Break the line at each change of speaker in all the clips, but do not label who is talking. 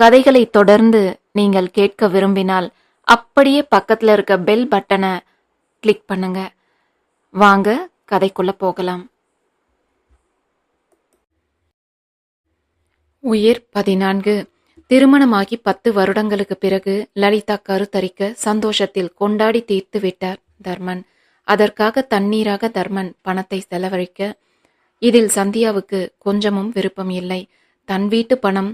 கதைகளை தொடர்ந்து நீங்கள் கேட்க விரும்பினால் அப்படியே பக்கத்தில் இருக்க பெல் பட்டனை கிளிக் பண்ணுங்க. வாங்க கதைக்குள்ள போகலாம். உயிர் பதினான்கு. திருமணமாகி பத்து வருடங்களுக்கு பிறகு லலிதா கருத்தரிக்க சந்தோஷத்தில் கொண்டாடி தீர்த்து விட்டார் தர்மன். அதற்காக தண்ணீராக தர்மன் பணத்தை செலவழிக்க இதில் சந்தியாவுக்கு கொஞ்சமும் விருப்பம் இல்லை. தன் வீட்டு பணம்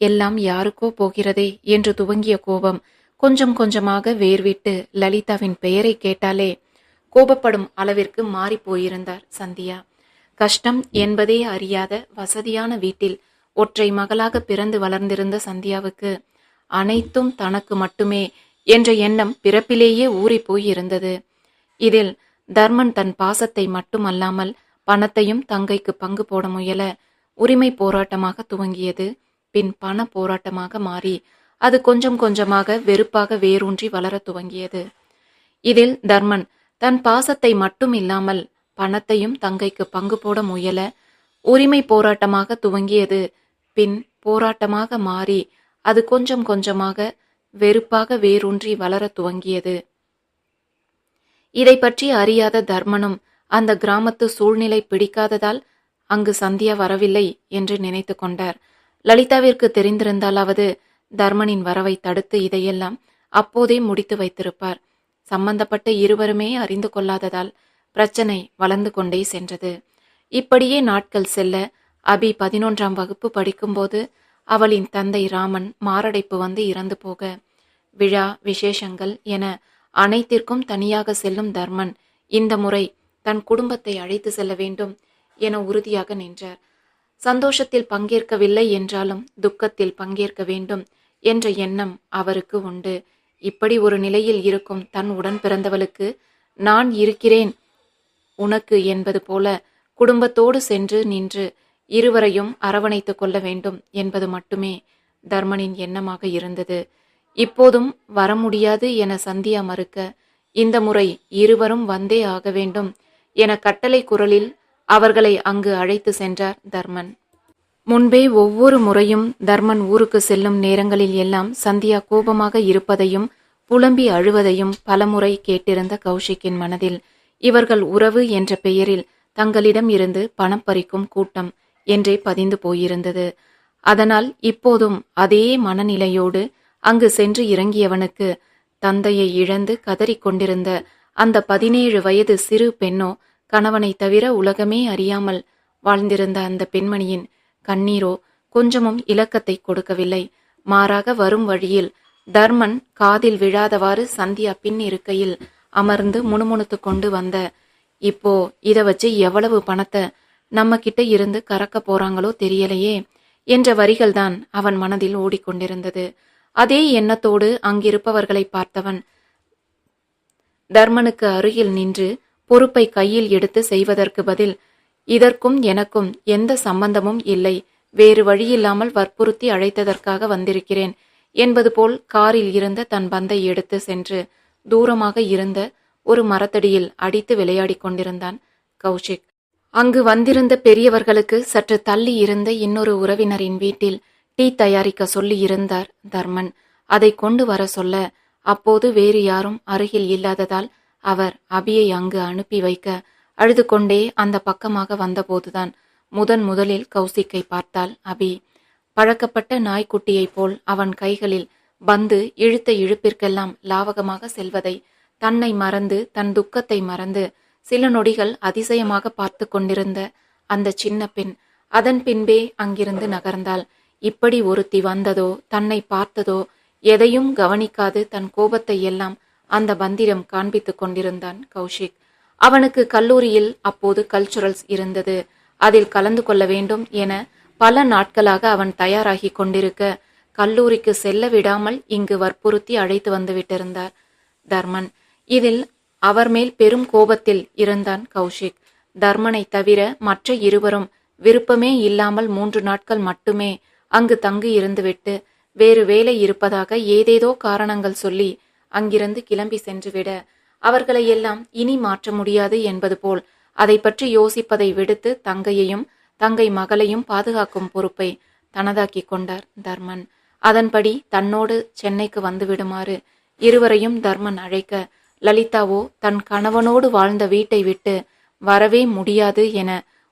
எல்லாம் யாருக்கோ போகிறதே என்று துவங்கிய கோபம் கொஞ்சம் கொஞ்சமாக வேர்விட்டு லலிதாவின் பெயரை கேட்டாலே கோபப்படும் அளவிற்கு மாறிப் போயிருந்தார் சந்தியா. கஷ்டம் என்பதே அறியாத வசதியான வீட்டில் ஒற்றை மகளாக பிறந்து வளர்ந்திருந்த சந்தியாவுக்கு அனைத்தும் தனக்கு மட்டுமே என்ற எண்ணம் பிறப்பிலேயே ஊறி போயிருந்தது. இதில் தர்மன் தன் பாசத்தை மட்டுமல்லாமல் பணத்தையும் தங்கைக்கு பங்கு போட முயல உரிமை போராட்டமாக துவங்கியது. பின் பண போராட்டமாக மாறி அது கொஞ்சம் கொஞ்சமாக வெறுப்பாக வேரூன்றி வளரத் துவங்கியது. இதில் தர்மன் தன் பாசத்தை மட்டும் இல்லாமல் பணத்தையும் தங்கைக்கு பங்கு போட முயல உரிமை போராட்டமாக துவங்கியது. பின் போராட்டமாக மாறி அது கொஞ்சம் கொஞ்சமாக வெறுப்பாக வேரூன்றி வளரத் துவங்கியது. இதை பற்றி அறியாத தர்மனும் அந்த கிராமத்து சூழ்நிலை பிடிக்காததால் அங்கு சந்தியா வரவில்லை என்று நினைத்து கொண்டார். லலிதாவிற்கு தெரிந்திருந்தாலாவது தர்மனின் வரவை தடுத்து இதையெல்லாம் அப்போதே முடித்து வைத்திருப்பார். சம்பந்தப்பட்ட இருவருமே அறிந்து கொள்ளாததால் பிரச்சனை வளர்ந்து கொண்டே சென்றது. இப்படியே நாட்கள் செல்ல அபி பதினொன்றாம் வகுப்பு படிக்கும்போது அவளின் தந்தை ராமன் மாரடைப்பு வந்து இறந்து போக விழா விசேஷங்கள் என அனைத்திற்கும் தனியாக செல்லும் தர்மன் இந்த முறை தன் குடும்பத்தை அழைத்து செல்ல வேண்டும் என உறுதியாக நின்றார். சந்தோஷத்தில் பங்கேற்கவில்லை என்றாலும் துக்கத்தில் பங்கேற்க வேண்டும் என்ற எண்ணம் அவருக்கு உண்டு. இப்படி ஒரு நிலையில் இருக்கும் தன் உடன் பிறந்தவளுக்கு நான் இருக்கிறேன் உனக்கு என்பது போல குடும்பத்தோடு சென்று நின்று இருவரையும் அரவணைத்துக் கொள்ள வேண்டும் என்பது மட்டுமே தர்மனின் எண்ணமாக இருந்தது. இப்போதும் வர முடியாது என சந்தியா மறுக்க இந்த முறை இருவரும் வந்தே ஆக வேண்டும். என கட்டளை குரலில் அவர்களை அங்கு அழைத்து சென்றார் தர்மன். முன்பே ஒவ்வொரு முறையும் தர்மன் ஊருக்கு செல்லும் நேரங்களில் எல்லாம் சந்தியா கோபமாக இருப்பதையும் புலம்பி அழுவதையும் பலமுறை கேட்டிருந்த கௌஷிக்கின் மனதில் இவர்கள் உறவு என்ற பெயரில் தங்களிடம் இருந்து பணம் பறிக்கும் கூட்டம் என்றே பதிந்து போயிருந்தது. அதனால் இப்போதும் அதே மனநிலையோடு அங்கு சென்று இறங்கியவனுக்கு தந்தையை இழந்து கதறிக் கொண்டிருந்த அந்த பதினேழு வயது சிறு பெண்ணோ கணவனை தவிர உலகமே அறியாமல் வாழ்ந்திருந்த அந்த பெண்மணியின் கண்ணீரோ கொஞ்சமும் இலக்கத்தை கொடுக்கவில்லை. மாறாக வரும் வழியில் தர்மன் காதில் விழாதவாறு சந்தியா பின் இருக்கையில் அமர்ந்து முணுமுணுத்து கொண்டு வந்த இப்போ இதை வச்சு எவ்வளவு பணத்தை நம்ம கிட்ட இருந்து கறக்க போறாங்களோ தெரியலையே என்ற வரிகள்தான் அவன் மனதில் ஓடிக்கொண்டிருந்தது. அதே எண்ணத்தோடு அங்கிருப்பவர்களை பார்த்தவன் தர்மனுக்கு அருகில் நின்று பொறுப்பை கையில் எடுத்து செய்வதற்கு பதில் இதற்கும் எனக்கும் எந்த சம்பந்தமும் இல்லை. வேறு வழியில்லாமல் வற்புறுத்தி அழைத்ததற்காக வந்திருக்கிறேன் என்பது போல் காரில் இருந்த தன் பந்தை எடுத்து சென்று தூரமாக இருந்த ஒரு மரத்தடியில் அடித்து விளையாடிக் கொண்டிருந்தான் கௌஷிக். அங்கு வந்திருந்த பெரியவர்களுக்கு சற்று தள்ளி இருந்த இன்னொரு உறவினரின் வீட்டில் டீ தயாரிக்க சொல்லி இருந்தார் தர்மன். அதை கொண்டு வர சொல்ல அப்போது வேறு யாரும் அருகில் இல்லாததால் அவர் அபியை அங்கு அனுப்பி வைக்க அழுது கொண்டே அந்த பக்கமாக வந்தபோதுதான் முதன் முதலில் கௌசிக்கை பார்த்தாள் அபி. பழக்கப்பட்ட நாய்க்குட்டியைப் போல் அவன் கைகளில் பந்து இழுத்த இழுப்பிற்கெல்லாம் லாவகமாக செல்வதை தன்னை மறந்து தன் துக்கத்தை மறந்து சில நொடிகள் அதிசயமாக பார்த்து கொண்டிருந்த அந்த சின்ன பெண் அதன் பின்பே அங்கிருந்து நகர்ந்தாள். இப்படி ஒருத்தி வந்ததோ தன்னை பார்த்ததோ எதையும் கவனிக்காது தன் கோபத்தை எல்லாம் அந்த பந்திரம் காண்பித்துக் கொண்டிருந்தான் கௌஷிக். அவனுக்கு கல்லூரியில் அப்போது கல்ச்சுரல்ஸ் இருந்தது. அதில் கலந்து கொள்ள வேண்டும் என பல நாட்களாக அவன் தயாராகி கொண்டிருக்க கல்லூரிக்கு செல்ல விடாமல் இங்கு வற்புறுத்தி அழைத்து வந்து விட்டிருந்தார் தர்மன். இதில் அவர் மேல் பெரும் கோபத்தில் இருந்தான் கௌஷிக். தர்மனை தவிர மற்ற இருவரும் விருப்பமே இல்லாமல் மூன்று நாட்கள் மட்டுமே அங்கு தங்கி இருந்துவிட்டு வேறு வேலை இருப்பதாக ஏதேதோ காரணங்கள் சொல்லி அங்கிருந்து கிளம்பி சென்றுவிட அவர்களை எல்லாம் இனி மாற்ற முடியாது என்பது போல் அதை பற்றி யோசிப்பதை விடுத்து தங்கையையும் தங்கை மகளையும் பாதுகாக்கும் பொறுப்பை தனதாக்கிக் கொண்டார் தர்மன். அதன்படி தன்னோடு சென்னைக்கு வந்துவிடுமாறு இருவரையும் தர்மன் அழைக்க லலிதாவோ தன் கணவனோடு வாழ்ந்த வீட்டை விட்டு வரவே முடியாது என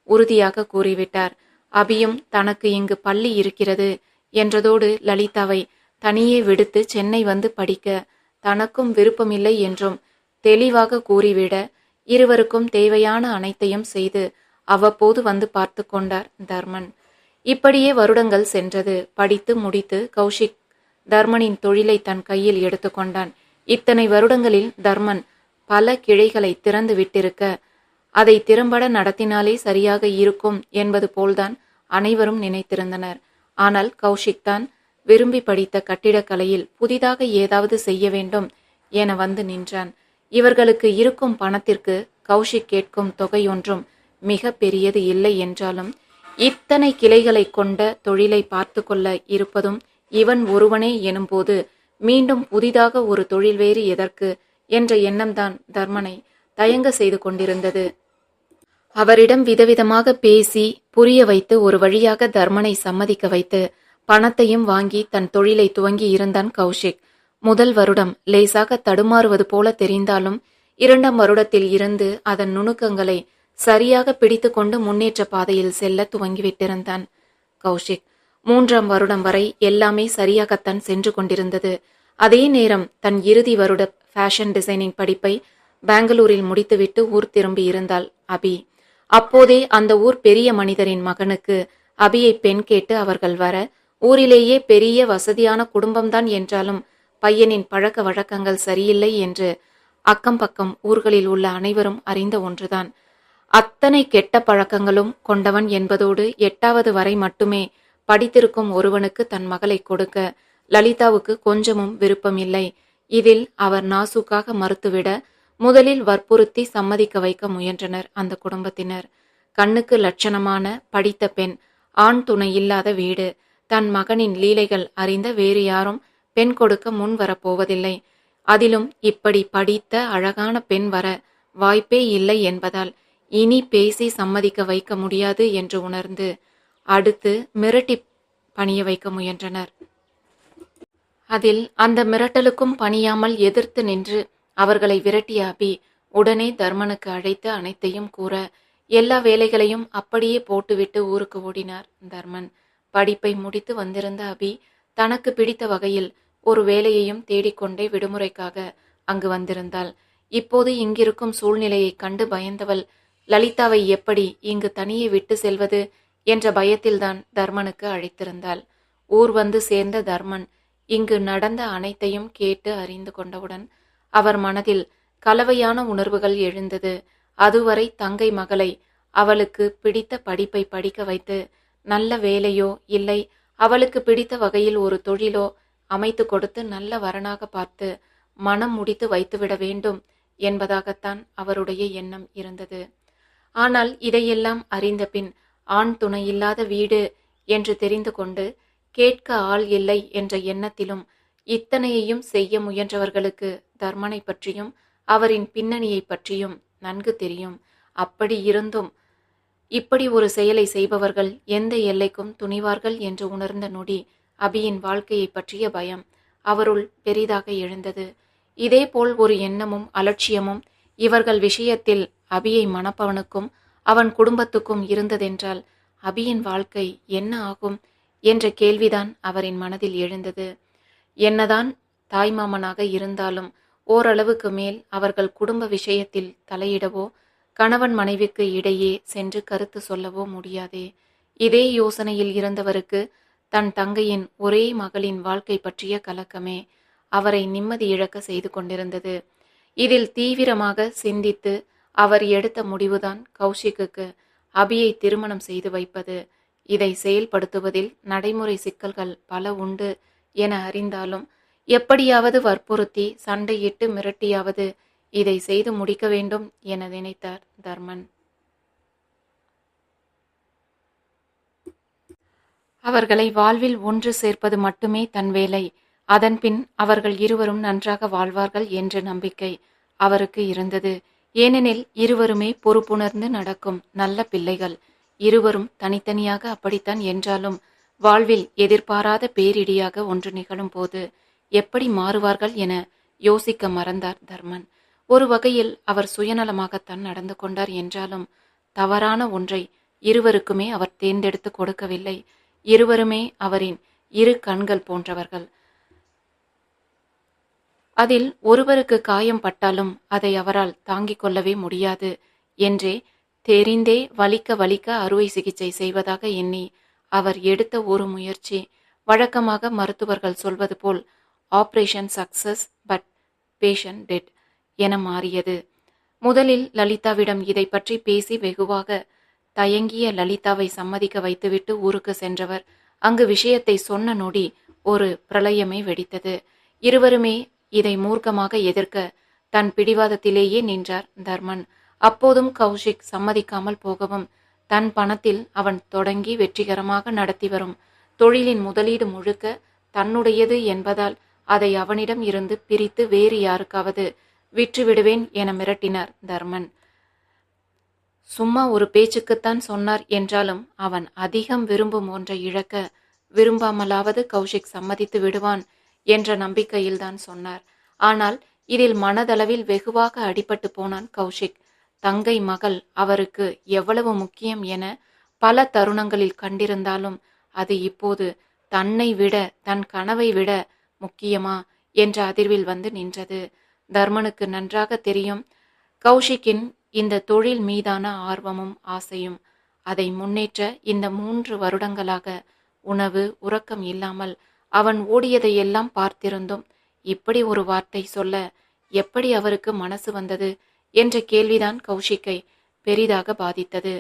உறுதியாக கூறிவிட்டார். அபியும் தனக்கு இங்கு பள்ளி இருக்கிறது என்றதோடு லலிதாவை தனியே விடுத்து சென்னை வந்து படிக்க தனக்கும் விருப்பமில்லை என்றும் தெளிவாக கூறிவிட இருவருக்கும் தேவையான அனைத்தையும் செய்து அவ்வப்போது வந்து பார்த்து கொண்டார் தர்மன். இப்படியே வருடங்கள் சென்றது. படித்து முடித்து கௌஷிக் தர்மனின் தொழிலை தன் கையில் எடுத்துக்கொண்டான். இத்தனை வருடங்களில் தர்மன் பல கிளைகளை திறந்து விட்டிருக்க அதை திறம்பட நடத்தினாலே சரியாக இருக்கும் என்பது போல்தான் அனைவரும் நினைத்திருந்தனர். ஆனால் கௌஷிக் தான் விரும்பி படித்த கட்டிடக்கலையில் புதிதாக ஏதாவது செய்ய வேண்டும் என வந்து நின்றான். இவர்களுக்கு இருக்கும் பணத்திற்கு கௌஷிக் கேட்கும் தொகை ஒன்றும் மிக பெரியது இல்லை என்றாலும் இத்தனை கிளைகளை கொண்ட தொழிலை பார்த்து கொள்ள இருப்பதும் இவன் ஒருவனே எனும்போது மீண்டும் புதிதாக ஒரு தொழில் வேறு எதற்கு என்ற எண்ணம்தான் தர்மனை தயங்க செய்து கொண்டிருந்தது. அவரிடம் விதவிதமாக பேசி புரிய வைத்து ஒரு வழியாக தர்மனை சம்மதிக்க வைத்து பணத்தையும் வாங்கி தன் தொழிலை துவங்கி இருந்தான் கௌஷிக். முதல் வருடம் லேசாக தடுமாறுவது போல தெரிந்தாலும் இரண்டாம் வருடத்தில் இருந்து அதன் நுணுக்கங்களை சரியாக பிடித்துக்கொண்டு முன்னேற்ற பாதையில் செல்ல துவங்கிவிட்டிருந்தான் கௌஷிக். மூன்றாம் வருடம் வரை எல்லாமே சரியாகத்தான் சென்று கொண்டிருந்தது. அதே நேரம் தன் இறுதி வருட ஃபேஷன் டிசைனிங் படிப்பை பெங்களூரில் முடித்துவிட்டு ஊர் திரும்பி இருந்தாள் அபி. அப்போதே அந்த ஊர் பெரிய மனிதரின் மகனுக்கு அபியை பெண் கேட்டு அவர்கள் வர ஊரிலேயே பெரிய வசதியான குடும்பம்தான் என்றாலும் பையனின் பழக்க வழக்கங்கள் சரியில்லை என்று அக்கம் பக்கம் ஊர்களில் உள்ள அனைவரும் அறிந்த ஒன்றுதான். அத்தனை கெட்ட பழக்கங்களும் கொண்டவன் என்பதோடு எட்டாவது வரை மட்டுமே படித்திருக்கும் ஒருவனுக்கு தன் மகளை கொடுக்க லலிதாவுக்கு கொஞ்சமும் விருப்பமில்லை இதில் அவர் நாசூக்காக மறுத்துவிட முதலில் வற்புறுத்தி சம்மதிக்க வைக்க முயன்றனர் அந்த குடும்பத்தினர். கண்ணுக்கு லட்சணமான படித்த பெண் ஆண் துணை இல்லாத வீடு. தன் மகனின் லீலைகள் அறிந்த வேறு யாரும் பெண் கொடுக்க முன் வரப்போவதில்லை. அதிலும் இப்படி படித்த அழகான பெண் வர வாய்ப்பே இல்லை என்பதால் இனி பேசி சம்மதிக்க வைக்க முடியாது என்று உணர்ந்து அடுத்து மிரட்டி பணிய வைக்க முயன்றனர். அதில் அந்த மிரட்டலுக்கும் பணியாமல் எதிர்த்து நின்று அவர்களை விரட்டிய அபி உடனே தர்மனுக்கு அழைத்து அனைத்தையும் கூற எல்லா வேலைகளையும் அப்படியே போட்டுவிட்டு ஊருக்கு ஓடினார் தர்மன். படிப்பை முடித்து வந்திருந்த அபி தனக்கு பிடித்த வகையில் ஒரு வேலையையும் தேடிக்கொண்டே விடுமுறைக்காக அங்கு வந்திருந்தாள். இப்போது இங்கிருக்கும் சூழ்நிலையை கண்டு பயந்தவள் லலிதாவை எப்படி இங்கு தனியே விட்டு செல்வது என்ற பயத்தில்தான் தர்மனுக்கு அழைத்திருந்தாள். ஊர் வந்து சேர்ந்த தர்மன் இங்கு நடந்த அனைத்தையும் கேட்டு அறிந்து கொண்டவுடன் அவர் மனதில் கலவையான உணர்வுகள் எழுந்தது. அதுவரை தங்கை மகளை அவளுக்கு பிடித்த படிப்பை படிக்க வைத்து நல்ல வேலையோ இல்லை அவளுக்கு பிடித்த வகையில் ஒரு தொழிலோ அமைத்து கொடுத்து நல்ல வரனாக பார்த்து மனம் முடித்து வைத்துவிட வேண்டும் என்பதாகத்தான் அவருடைய எண்ணம் இருந்தது. ஆனால் இதையெல்லாம் அறிந்த பின் ஆண் துணையில்லாத வீடு என்று தெரிந்து கொண்டு கேட்க ஆள் இல்லை என்ற எண்ணத்திலும் இத்தனையையும் செய்ய முயன்றவர்களுக்கு தர்மனை பற்றியும் அவரின் பின்னணியை பற்றியும் நன்கு தெரியும். அப்படி இருந்தும் இப்படி ஒரு செயலை செய்பவர்கள் எந்த எல்லைக்கும் துணிவார்கள் என்று உணர்ந்த நொடி அபியின் வாழ்க்கையை பற்றிய பயம் அவருள் பெரிதாக எழுந்தது. இதேபோல் ஒரு எண்ணமும் அலட்சியமும் இவர்கள் விஷயத்தில் அபியை மணப்பவனுக்கும் அவன் குடும்பத்துக்கும் இருந்ததென்றால் அபியின் வாழ்க்கை என்ன ஆகும் என்ற கேள்விதான் அவரின் மனதில் எழுந்தது. என்னதான் தாய்மாமனாக இருந்தாலும் ஓரளவுக்கு மேல் அவர்கள் குடும்ப விஷயத்தில் தலையிடவோ கணவன் மனைவிக்கு இடையே சென்று கருத்து சொல்லவோ முடியாதே. இதே யோசனையில் இருந்தவருக்கு தன் தங்கையின் ஒரே மகளின் வாழ்க்கை பற்றிய கலக்கமே அவரை நிம்மதி இழக்க செய்து கொண்டிருந்தது. இதில் தீவிரமாக சிந்தித்து அவர் எடுத்த முடிவுதான் கௌஷிக்கு அபியை திருமணம் செய்து வைப்பது. இதை செயல்படுத்துவதில் நடைமுறை சிக்கல்கள் பல உண்டு என அறிந்தாலும் எப்படியாவது வற்புறுத்தி சண்டையிட்டு மிரட்டியாவது இதை செய்து முடிக்க வேண்டும் என நினைத்தார் தர்மன். அவர்களை வாழ்வில் ஒன்று சேர்ப்பது மட்டுமே தன் வேலை. அதன்பின் அவர்கள் இருவரும் நன்றாக வாழ்வார்கள் என்ற நம்பிக்கை அவருக்கு இருந்தது. ஏனெனில் இருவருமே பொறுப்புணர்ந்து நடக்கும் நல்ல பிள்ளைகள். இருவரும் தனித்தனியாக அப்படித்தான் என்றாலும் வாழ்வில் எதிர்பாராத பேரிடியாக ஒன்று நிகழும் போது எப்படி மாறுவார்கள் என யோசிக்க மறந்தார் தர்மன். ஒரு வகையில் அவர் சுயநலமாகத்தான் நடந்து கொண்டார் என்றாலும் தவறான ஒன்றை இருவருக்குமே அவர் தேர்ந்தெடுத்து கொடுக்கவில்லை. இருவருமே அவரின் இரு கண்கள் போன்றவர்கள். அதில் ஒருவருக்கு காயம் பட்டாலும் அதை அவரால் தாங்கிக் கொள்ளவே முடியாது என்றே தெரிந்தே வலிக்க வலிக்க அறுவை சிகிச்சை செய்வதாக எண்ணி அவர் எடுத்த ஒரு முயற்சி வழக்கமாக மருத்துவர்கள் சொல்வது போல் operation success but patient dead என மாறியது. முதலில் லலிதாவிடம் இதை பற்றி பேசி வெகுவாக தயங்கிய லலிதாவை சம்மதிக்க வைத்துவிட்டு ஊருக்கு சென்றவர். அங்கு விஷயத்தை சொன்ன நொடி ஒரு பிரளயமே வெடித்தது. இருவருமே இதை மூர்க்கமாக எதிர்க்க தன் பிடிவாதத்திலேயே நின்றார் தர்மன். அப்போதும் கௌஷிக் சம்மதிக்காமல் போகவும் தன் பணத்தில் அவன் தொடங்கி வெற்றிகரமாக நடத்தி வரும். தொழிலின் முதலீடு முழுக்க தன்னுடையது என்பதால் அதை அவனிடம் இருந்து பிரித்து வேறு யாருக்காவது விற்றுவிடுவேன் என மிரட்டினார் தர்மன். சும்மா ஒரு பேச்சுக்குத்தான் சொன்னார் என்றாலும் அவன் அதிகம் விரும்பும் ஒன்றை இழக்க விரும்பாமலாவது கௌஷிக் சம்மதித்து விடுவான் என்ற நம்பிக்கையில்தான் சொன்னார். ஆனால் இதில் மனதளவில் வெகுவாக அடிபட்டு போனான் கௌஷிக். தங்கை மகள் அவருக்கு எவ்வளவு முக்கியம் என பல தருணங்களில் கண்டிருந்தாலும் அது இப்போது தன்னை விட தன் கனவை விட முக்கியமா என்ற அதிர்வில் வந்து நின்றது. தர்மனுக்கு நன்றாக தெரியும். கௌஷிக்கின் இந்த தொழில் மீதான ஆர்வமும் ஆசையும் அதை முன்னேற்ற இந்த மூன்று வருடங்களாக உணவு உறக்கம் இல்லாமல் அவன் ஓடியதையெல்லாம் பார்த்திருந்தும் இப்படி ஒரு வார்த்தை சொல்ல எப்படி அவருக்கு மனசு வந்தது என்ற கேள்விதான் கௌஷிக்கை பெரிதாக பாதித்தது.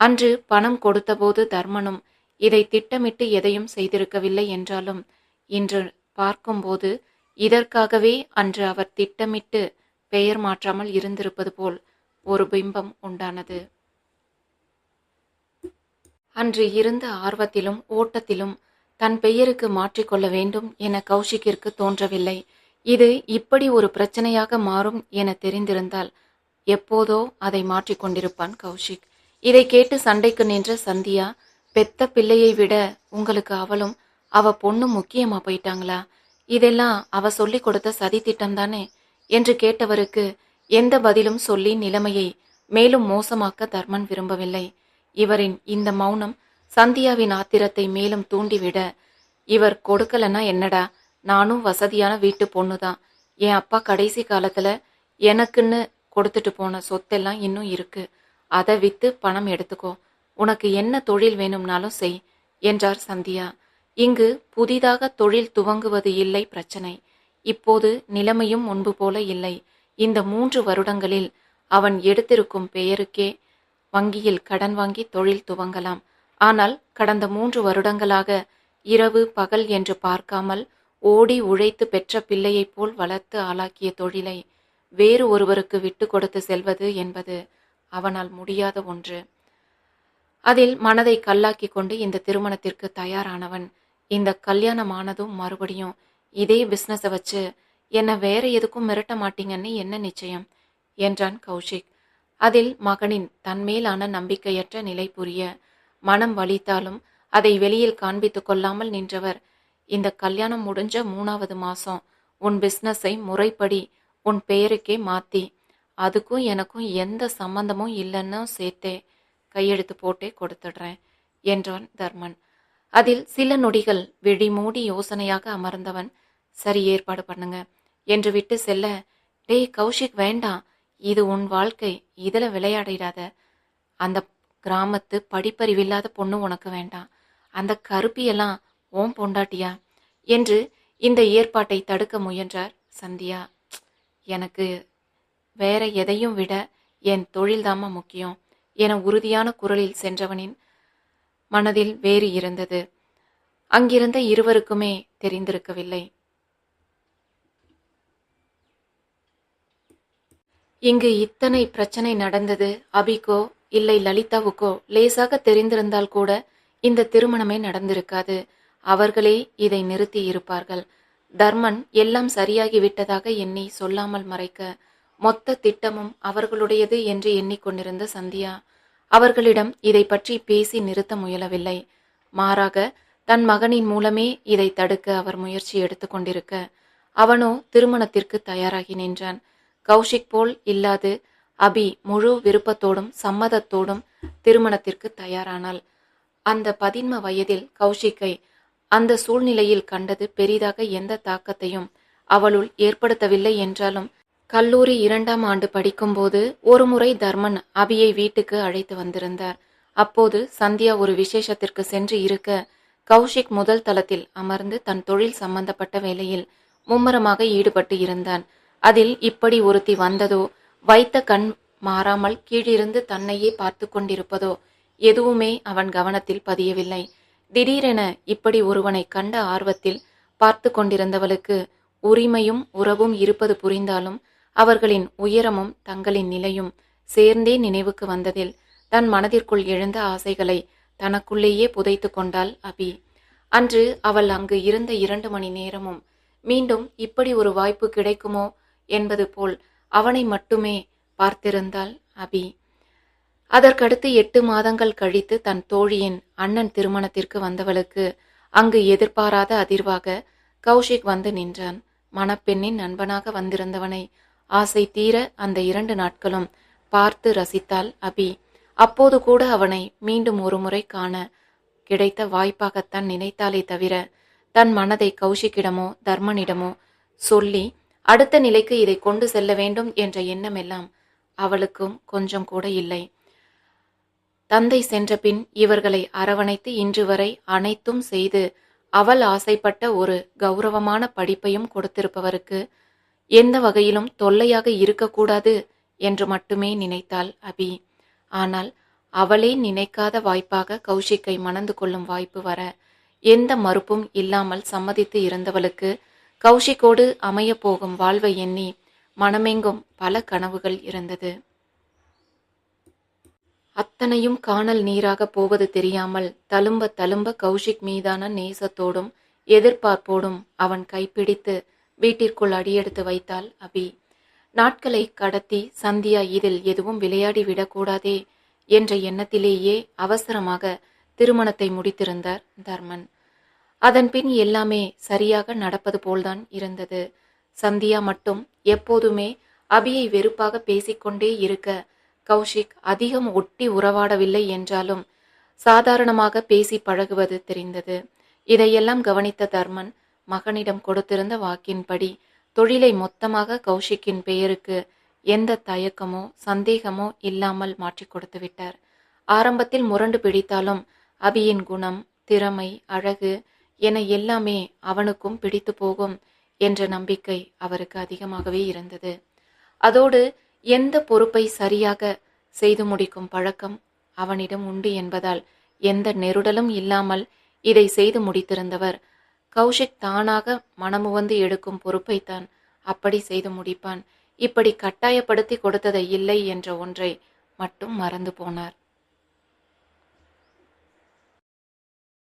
அன்று பணம் கொடுத்தபோது தர்மனும் இதை திட்டமிட்டு எதையும் செய்திருக்கவில்லை என்றாலும் இன்று பார்க்கும்போது இதற்காகவே அன்று அவர் திட்டமிட்டு பெயர் மாற்றாமல் இருந்திருப்பது போல் ஒரு பிம்பம் உண்டானது. அன்று இருந்த ஆர்வத்திலும் ஓட்டத்திலும் தன் பெயருக்கு மாற்றிக்கொள்ள வேண்டும் என கௌஷிக்கிற்கு தோன்றவில்லை. இது இப்படி ஒரு பிரச்சனையாக மாறும் என தெரிந்திருந்தால் எப்போதோ அதை மாற்றிக்கொண்டிருப்பான் கௌஷிக். இதை கேட்டு சண்டைக்கு நின்ற சந்தியா பெத்த பிள்ளையை விட உங்களுக்கு அவளும் அவ பொண்ணும் முக்கியமா போயிட்டாங்களா? இதெல்லாம் அவ சொல்லி கொடுத்த சதி திட்டம் தானே என்று கேட்டவருக்கு எந்த பதிலும் சொல்லி நிலைமையை மேலும் மோசமாக்க தர்மன் விரும்பவில்லை. இவரின் இந்த மௌனம் சந்தியாவின் ஆத்திரத்தை மேலும் தூண்டிவிட இவர் கொடுக்கலன்னா என்னடா? நானும் வசதியான வீட்டு பொண்ணுதான் என் அப்பா கடைசி காலத்துல எனக்குன்னு கொடுத்துட்டு போன சொத்தெல்லாம் இன்னும் இருக்கு. அதை வித்து பணம் எடுத்துக்கோ. உனக்கு என்ன தொழில் வேணும்னாலும் செய் என்றார் சந்தியா. இங்கு புதிதாக தொழில் துவங்குவது இல்லை பிரச்சனை. இப்போது நிலைமையும் முன்பு போல இல்லை. இந்த மூன்று வருடங்களில் அவன் எடுத்திருக்கும் பெயருக்கே வங்கியில் கடன் வாங்கி தொழில் துவங்கலாம். ஆனால் கடந்த மூன்று வருடங்களாக இரவு பகல் என்று பார்க்காமல் ஓடி உழைத்து பெற்ற பிள்ளையைப் போல் வளர்த்து ஆளாக்கிய தொழிலை வேறு ஒருவருக்கு விட்டு கொடுத்து செல்வது என்பது அவனால் முடியாத ஒன்று. அதில் மனதை கல்லாக்கி கொண்டு இந்த திருமணத்திற்கு தயாரானவன் இந்த கல்யாணமானதும் மறுபடியும் இதே பிஸ்னஸை வச்சு என்னை வேற எதுக்கும் மிரட்ட மாட்டீங்கன்னு என்ன நிச்சயம்? என்றான் கௌஷிக். அதில் மகனின் தன்மேலான நம்பிக்கையற்ற நிலை புரிய மனம் வலித்தாலும் அதை வெளியில் காண்பித்து கொள்ளாமல் நின்றவர் இந்த கல்யாணம் முடிஞ்ச மூணாவது மாசம் உன் பிஸ்னஸை முறைப்படி உன் பெயருக்கே மாத்தி அதுக்கும் எனக்கும் எந்த சம்பந்தமும் இல்லைன்னு சேர்த்தே கையெழுத்து போட்டே கொடுத்துடுறேன் என்றான் தர்மன். அதில் சில நொடிகள் விழி மூடி யோசனையாக அமர்ந்தவன் சரி ஏற்பாடு பண்ணுங்க என்று விட்டு செல்ல டேய் கௌஷிக் வேண்டாம். இது உன் வாழ்க்கை. இதில் விளையாடிடாத. அந்த கிராமத்து படிப்பறிவில்லாத பொண்ணு உனக்கு வேண்டாம். அந்த கருப்பியெல்லாம் ஓம் பொண்டாட்டியா? என்று இந்த ஏற்பாட்டை தடுக்க முயன்றார் சந்தியா. எனக்கு வேற எதையும் விட என் தொழில்தாம்மா முக்கியம் என உறுதியான குரலில் சென்றவனின் மனதில் வேறு இருந்தது. அங்கிருந்த இருவருக்குமே தெரிந்திருக்கவில்லை. இங்கு இத்தனை பிரச்சனை நடந்தது அபிக்கோ இல்லை லலிதாவுக்கோ லேசாக தெரிந்திருந்தால் கூட இந்த திருமணமே நடந்திருக்காது. அவர்களே இதை நிறுத்தி இருப்பார்கள். தர்மன் எல்லாம் சரியாகி விட்டதாக எண்ணி சொல்லாமல் மறைக்க மொத்த திட்டமும் அவர்களுடையது என்று எண்ணிக்கொண்டிருந்த சந்தியா அவர்களிடம் இதை பற்றி பேசி நிறுத்த முயலவில்லை. மாறாக தன் மகனின் மூலமே இதை தடுக்க அவர் முயற்சி எடுத்துக்கொண்டிருக்க அவனோ திருமணத்திற்கு தயாராகி நின்றான். கௌஷிக் போல் இல்லாது அபி முழு விருப்பத்தோடும் சம்மதத்தோடும் திருமணத்திற்கு தயாரானாள். அந்த பதின்ம வயதில் கௌஷிக்கை அந்த சூழ்நிலையில் கண்டது பெரிதாக எந்த தாக்கத்தையும் அவளுள் ஏற்படுத்தவில்லை என்றாலும் கல்லூரி இரண்டாம் ஆண்டு படிக்கும்போது ஒருமுறை தர்மன் அபியை வீட்டுக்கு அழைத்து வந்திருந்தார். அப்போது சந்தியா ஒரு விசேஷத்திற்கு சென்று இருக்க கௌஷிக் முதல் தளத்தில் அமர்ந்து தன் தொழில் சம்பந்தப்பட்ட வேலையில் மும்மரமாக ஈடுபட்டு இருந்தான். அதில் இப்படி ஒருத்தி வந்ததோ வைத்த கண் மாறாமல் கீழிருந்து தன்னையே பார்த்து கொண்டிருப்பதோ எதுவுமே அவன் கவனத்தில் பதியவில்லை. திடீரென இப்படி ஒருவனை கண்ட ஆர்வத்தில் பார்த்து கொண்டிருந்தவளுக்கு உரிமையும் உறவும் இருப்பது புரிந்தாலும் அவர்களின் உயரமும் தங்களின் நிலையும் சேர்ந்தே நினைவுக்கு வந்ததில் தன் மனதிற்குள் எழுந்த ஆசைகளை தனக்குள்ளேயே புதைத்து கொண்டாள் அபி. அன்று அவள் அங்கு இருந்த இரண்டு மணி நேரமும் மீண்டும் இப்படி ஒரு வாய்ப்பு கிடைக்குமோ என்பது போல் அவனை மட்டுமே பார்த்திருந்தாள் அபி. அதற்கடுத்து எட்டு மாதங்கள் கழித்து தன் தோழியின் அண்ணன் திருமணத்திற்கு வந்தவளுக்கு அங்கு எதிர்பாராத அதிர்வாக கௌஷிக் வந்து நின்றான். மணப்பெண்ணின் நண்பனாக வந்திருந்தவனை ஆசை தீர அந்த இரண்டு நாட்களும் பார்த்து ரசித்தாள் அபி. அப்போது கூட அவனை மீண்டும் ஒருமுறை காண கிடைத்த வாய்ப்பாகத்தான் நினைத்தாலே தவிர தன் மனதை கௌஷிக்கிடமோ தர்மனிடமோ சொல்லி அடுத்த நிலைக்கு இதை கொண்டு செல்ல வேண்டும் என்ற எண்ணமெல்லாம் அவளுக்கும் கொஞ்சம் கூட இல்லை. தந்தை சென்றபின் இவர்களை அரவணைத்து இன்று வரை அனைத்தும் செய்து அவள் ஆசைப்பட்ட ஒரு கௌரவமான படிப்பையும் கொடுத்திருப்பவருக்கு எந்த வகையிலும் தொல்லையாக இருக்கக்கூடாது என்று மட்டுமே நினைத்தாள் அபி. ஆனால் அவளே நினைக்காத வாய்ப்பாக கௌஷிக்கை மணந்து கொள்ளும் வாய்ப்பு வர எந்த மறுப்பும் இல்லாமல் சம்மதித்து இருந்தவளுக்கு கௌஷிக்கோடு அமையப் போகும் வாழ்வை எண்ணி மனமெங்கும் பல கனவுகள் இருந்தது. அத்தனையும் காணல் நீராக போவது தெரியாமல் தழும்ப தழும்ப கௌஷிக் மீதான நேசத்தோடும் எதிர்பார்ப்போடும் அவன் கைப்பிடித்து வீட்டிற்குள் அடியெடுத்து வைத்தாள். அபி நாட்களை கடத்தி சந்தியா இதில் எதுவும் விளையாடி விடக்கூடாதே என்ற எண்ணத்திலேயே அவசரமாக திருமணத்தை முடித்திருந்தார் தர்மன். அதன் பின் எல்லாமே சரியாக நடப்பது போல்தான் இருந்தது. சந்தியா மட்டும் எப்போதுமே அபியை வெறுப்பாக பேசிக்கொண்டே இருக்க கௌஷிக் அதிகம் ஒட்டி உறவாடவில்லை என்றாலும் சாதாரணமாக பேசி பழகுவது தெரிந்தது. இதையெல்லாம் கவனித்த தர்மன் மகனிடம் கொடுத்திருந்த வாக்கின்படி தொழிலை மொத்தமாக கௌஷிக்கின் பெயருக்கு எந்த தயக்கமோ சந்தேகமோ இல்லாமல் மாற்றி கொடுத்து விட்டார். ஆரம்பத்தில் முரண்டு பிடித்தாலும் அபியின் குணம் திறமை அழகு என எல்லாமே அவனுக்கும் பிடித்து போகும் என்ற நம்பிக்கை அவருக்கு அதிகமாகவே இருந்தது. அதோடு எந்த பொறுப்பை சரியாக செய்து முடிக்கும் பழக்கம் அவனிடம் உண்டு என்பதால் எந்த நெருடலும் இல்லாமல் இதை செய்து முடித்திருந்தவர் கௌஷிக் தானாக மனமுவந்து எடுக்கும் பொறுப்பைத்தான் அப்படி செய்து முடிப்பான். இப்படி கட்டாயப்படுத்தி கொடுத்ததை இல்லை என்ற ஒன்றை மட்டும் மறந்து போனார்.